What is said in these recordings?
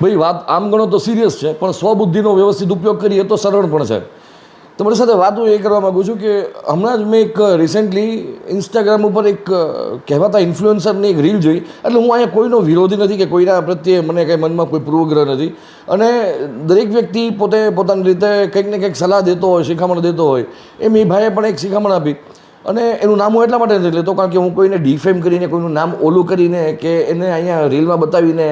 ભાઈ, વાત આમ ગણો તો સિરિયસ છે, પણ સ્વબુદ્ધિનો વ્યવસ્થિત ઉપયોગ કરીએ તો સરળ પણ છે. તમારી સાથે વાત હું એ કરવા માગું છું કે હમણાં જ મેં એક રિસેન્ટલી ઇન્સ્ટાગ્રામ ઉપર એક કહેવાતા ઇન્ફ્લુએન્સરની એક રીલ જોઈ. એટલે હું અહીંયા કોઈનો વિરોધી નથી કે કોઈના પ્રત્યે મને કંઈ મનમાં કોઈ પૂર્વગ્રહ નથી. અને દરેક વ્યક્તિ પોતે પોતાની રીતે કંઈક ને કંઈક સલાહ દેતો હોય, શિખામણ દેતો હોય. એમ એ ભાઈએ પણ એક શિખામણ આપી. અને એનું નામ હું એટલા માટે નથી લેતો, કારણ કે હું કોઈને ડિફેમ કરીને, કોઈનું નામ ઓલું કરીને કે એને અહીંયા રીલમાં બતાવીને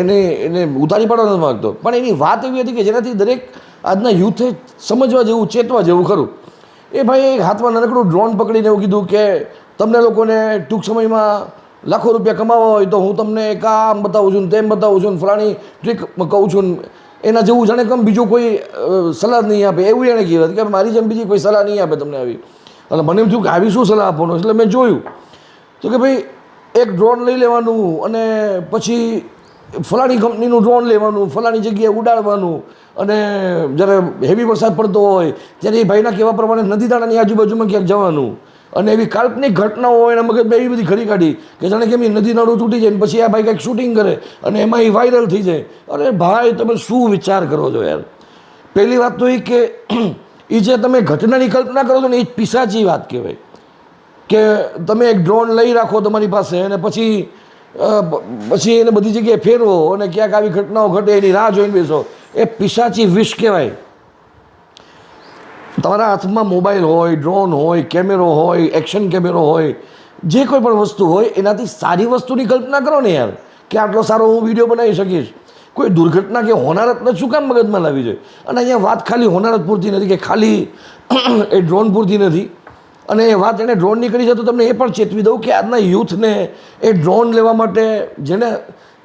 એને એને ઉતારી પાડવા નથી માગતો. પણ એની વાત એવી હતી કે જેનાથી દરેક આજના યુથે સમજવા જેવું, ચેતવા જેવું ખરું. એ ભાઈ એક હાથમાં નાનકડું ડ્રોન પકડીને એવું કીધું કે, તમને લોકોને ટૂંક સમયમાં લાખો રૂપિયા કમાવા હોય તો હું તમને એક આમ બતાવું છું તેમ બતાવું છું ફલાણી ટ્રીક કહું છું એના જેવું જાણે કેમ બીજું કોઈ સલાહ નહીં આપે. એવું એણે કહેવાય કે, મારી જેમ બીજી કોઈ સલાહ નહીં આપે તમને આવી. અને મને એમ થયું કે આવી શું સલાહ આપવાનો એટલે મેં જોયું. તો કે ભાઈ, એક ડ્રોન લઈ લેવાનું અને પછી ફલાણી કંપનીનું ડ્રોન લેવાનું, ફલાણી જગ્યાએ ઉડાડવાનું અને જ્યારે હેવી વરસાદ પડતો હોય, ત્યારે એ ભાઈના કહેવા પ્રમાણે નદી દાણાની આજુબાજુમાં ક્યાંક જવાનું અને એવી કાલ્પનિક ઘટનાઓ હોય, એના મગજમાં એવી બધી ઘડી કાઢી કે જાણે કેમ એ નદી તૂટી જાય પછી આ ભાઈ કંઈક શૂટિંગ કરે અને એમાં એ વાયરલ થઈ જાય. અરે ભાઈ, તમે શું વિચાર કરો છો યાર? પહેલી વાત તો એ કે એ જે તમે ઘટનાની કલ્પના કરો છો ને એ જ પિશાચી વાત કહેવાય. કે તમે એક ડ્રોન લઈ રાખો તમારી પાસે અને પછી પછી એને બધી જગ્યાએ ફેરવો અને ક્યાંક આવી ઘટનાઓ ઘટે, એની રાહ જોઈને બેસો. એ પિશાચી વિશ કહેવાય. તમારા હાથમાં મોબાઈલ હોય ડ્રોન હોય, કેમેરો હોય એક્શન કેમેરો હોય, જે કોઈ પણ વસ્તુ હોય, એનાથી સારી વસ્તુની કલ્પના કરો ને યાર, કે આટલો સારો હું વીડિયો બનાવી શકીશ. કોઈ દુર્ઘટના કે હોનારતને શું કામ મગજમાં લાવી જોઈએ અને અહીંયા વાત ખાલી હોનારત પૂરતી નથી કે ખાલી એ ડ્રોન પૂરતી નથી. અને એ વાત એણે ડ્રોનની કરી છે તો તમને એ પણ ચેતવી દઉં કે આજના યુથને એ ડ્રોન લેવા માટે જેને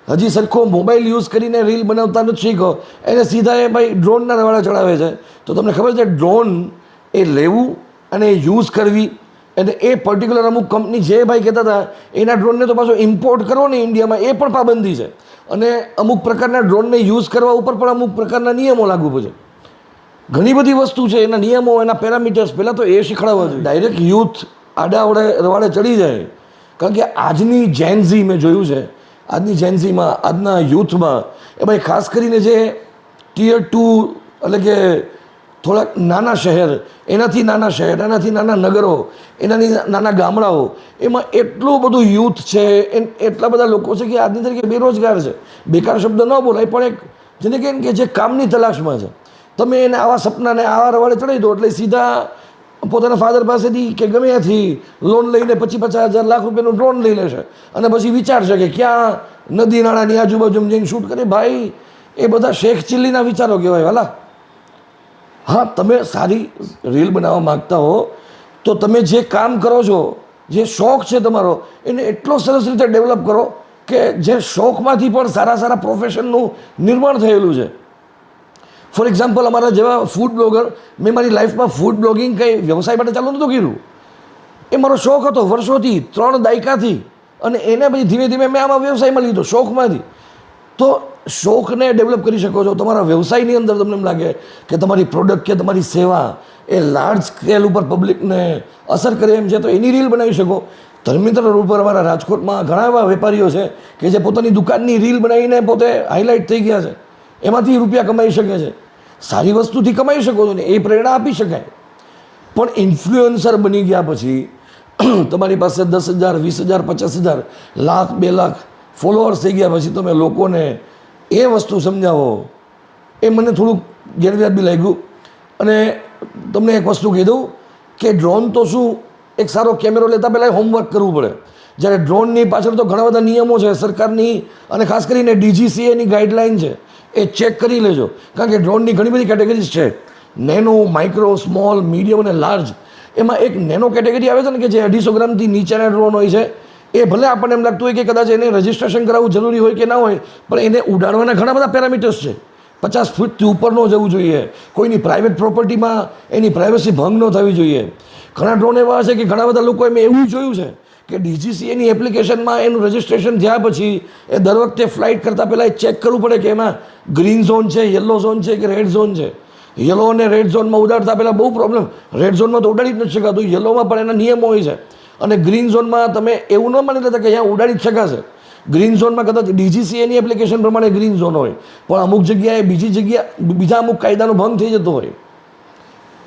હજી સરખો મોબાઈલ યુઝ કરીને રીલ બનાવતા નથી શીખો એને સીધા એ ભાઈ ડ્રોનના રવાડા ચડાવે છે. તો તમને ખબર છે ડ્રોન એ લેવું અને એ યુઝ કરવી એટલે એ પર્ટિક્યુલર અમુક કંપની જે ભાઈ કહેતા હતા, એના ડ્રોનને તો પાછો ઇમ્પોર્ટ કરો ને ઇન્ડિયામાં એ પણ પાબંદી છે. અને અમુક પ્રકારના ડ્રોનને યુઝ કરવા ઉપર પણ અમુક પ્રકારના નિયમો લાગુ પડે ઘણી બધી વસ્તુ છે, એના નિયમો, એના પેરામીટર્સ પહેલાં તો એ શીખવાડવા જોઈએ. ડાયરેક્ટ યુથ આડાવડે રવાડે ચડી જાય. કારણ કે આજની જેન્ઝી મેં જોયું છે, આજની જેન્ઝીમાં આજના યુથમાં એમાં ખાસ કરીને જે ટીયર ટુ એટલે કે થોડાક નાના શહેર, એનાથી નાના શહેર, એનાથી નાના નગરો, એનાથી નાના ગામડાઓ, એમાં એટલું બધું યુથ છે એ એટલા બધા લોકો છે કે આજની તરીકે બેરોજગાર છે. બેકાર શબ્દ ન બોલાય, પણ એક જેને કહે કે જે કામની તલાશમાં છે. તમે એને આવા સપનાને આવા રવાડે ચડાવી દો, એટલે સીધા પોતાના ફાધર પાસેથી કે ગમે ત્યાંથી લોન લઈને પછી પચાસ હજાર લાખ રૂપિયાનું ડ્રોન લઈ લેશે. અને પછી વિચારશે કે ક્યાં નદી નાળાની આજુબાજુમાં જઈને શૂટ કરે. ભાઈ, એ બધા શેખ ચિલ્લીના વિચારો કહેવાય, વાલા. હા, તમે સારી રીલ બનાવવા માગતા હો, તો તમે જે કામ કરો છો, જે શોખ છે તમારો, એને એટલો સરસ રીતે ડેવલપ કરો કે જે શોખમાંથી પણ સારા સારા પ્રોફેશનનું નિર્માણ થયેલું છે. ફોર એક્ઝામ્પલ અમારા જેવા ફૂડ બ્લોગર મેં મારી લાઈફમાં ફૂડ બ્લોગિંગ કંઈ વ્યવસાય માટે ચાલુ નહોતું કર્યું. એ મારો શોખ હતો, વર્ષોથી, ત્રણ દાયકાથી, અને એને પછી ધીમે ધીમે મેં આમાં વ્યવસાયમાં લીધો, શોખમાંથી. તો શોખને ડેવલપ કરી શકો છો. તમારા વ્યવસાયની અંદર તમને એમ લાગે કે તમારી પ્રોડક્ટ કે તમારી સેવા એ લાર્જ સ્કેલ ઉપર પબ્લિકને અસર કરે એમ છે, તો એની રીલ બનાવી શકો. ધર્મેન્દ્ર રોડ પર અમારા રાજકોટમાં ઘણા એવા વેપારીઓ છે કે જે પોતાની દુકાનની રીલ બનાવીને પોતે હાઇલાઇટ થઈ ગયા છે. એમાંથી રૂપિયા કમાઈ શકે છે. સારી વસ્તુથી કમાઈ શકો છો ને એ પ્રેરણા આપી શકાય. પણ ઇન્ફ્લુઅન્સર બની ગયા પછી, તમારી પાસે દસ હજાર, વીસ હજાર, પચાસ હજાર, લાખ, બે લાખ ફોલોઅર્સ થઈ ગયા પછી તમે લોકોને એ વસ્તુ સમજાવો, એ મને થોડુંક ગેરવ્યાજબી લાગ્યું. અને તમને એક વસ્તુ કહી દઉં કે ડ્રોન તો શું, એક સારો કેમેરો લેતા પહેલાં હોમવર્ક કરવું પડે. જ્યારે ડ્રોનની પાછળ તો ઘણા બધા નિયમો છે, સરકારની અને ખાસ કરીને ડીજીસીએની ગાઈડલાઇન છે, એ ચેક કરી લેજો. કારણ કે ડ્રોનની ઘણી બધી કેટેગરીઝ છે. નેનો માઇક્રો સ્મોલ મીડિયમ અને લાર્જ એમાં એક નેનો કેટેગરી આવે છે ને કે જે અઢીસો ગ્રામથી નીચેના ડ્રોન હોય છે એ ભલે આપણને એમ લાગતું હોય કે કદાચ એને રજિસ્ટ્રેશન કરાવવું જરૂરી હોય કે ના હોય, પણ એને ઉડાડવાના ઘણા બધા પેરામીટર્સ છે. પચાસ ફૂટથી ઉપર ન જવું જોઈએ. કોઈની પ્રાઇવેટ પ્રોપર્ટીમાં એની પ્રાઇવસી ભંગ ન થવી જોઈએ. ઘણા ડ્રોન એવા છે કે ઘણા બધા લોકોએ મેં એવું જોયું છે કે ડીજીસીએની એપ્લિકેશનમાં એનું રજિસ્ટ્રેશન થયા પછી એ દર વખતે ફ્લાઇટ કરતાં પહેલાં એ ચેક કરવું પડે કે એમાં ગ્રીન ઝોન છે યલો ઝોન છે કે રેડ ઝોન છે. યલો અને રેડ ઝોનમાં ઉડાડતા પહેલાં બહુ પ્રોબ્લેમ રેડ ઝોનમાં તો ઉડાડી જ નથી શકાતું. યલોમાં પણ એના નિયમો હોય છે. અને ગ્રીન ઝોનમાં તમે એવું ન માની લેતા કે અહીંયા ઉડાડી જ શકાશે. ગ્રીન ઝોનમાં કદાચ ડીજીસીએની એપ્લિકેશન પ્રમાણે ગ્રીન ઝોન હોય, પણ અમુક જગ્યાએ બીજી જગ્યા, બીજા અમુક કાયદાનો ભંગ થઈ જતો હોય.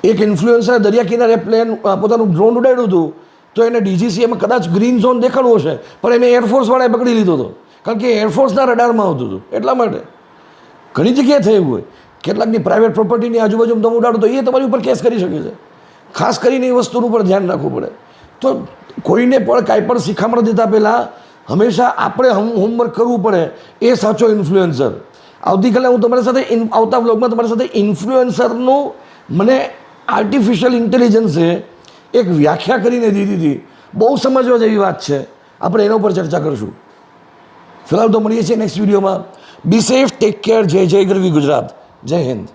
એક ઇન્ફ્લુએન્સર દરિયા કિનારે પ્લેન પોતાનું ડ્રોન ઉડાડ્યું હતું, તો એને ડીજીસીએમાં કદાચ ગ્રીન ઝોન દેખાડવો હશે, પણ એને એરફોર્સવાળાએ પકડી લીધો હતો. કારણ કે એરફોર્સના રડારમાં આવતું હતું, એટલા માટે. ઘણી જગ્યાએ થયું હોય. કેટલાકની પ્રાઇવેટ પ્રોપર્ટીની આજુબાજુ તમે ઉડાડો તો એ તમારી ઉપર કેસ કરી શકે છે. ખાસ કરીને એ વસ્તુનું પણ ધ્યાન રાખવું પડે. તો કોઈને પણ કાંઈ પણ શિખામણ દેતા પહેલાં હંમેશા આપણે હમ હોમવર્ક કરવું પડે. એ સાચો ઇન્ફ્લુએન્સર આવતીકાલે હું તમારી સાથે આવતા બ્લોગમાં તમારી સાથે ઇન્ફ્લુએન્સરનું મને આર્ટિફિશિયલ ઇન્ટેલિજન્સે એક વ્યાખ્યા કરીને દીધી. હતી બહુ સમજવા જેવી વાત છે. આપણે એના ઉપર ચર્ચા કરીશું. ફિલહાલ તો મળીએ છીએ નેક્સ્ટ વિડીયોમાં બી સેફ ટેક કેર જય જય ગરવી ગુજરાત. જય હિન્દ.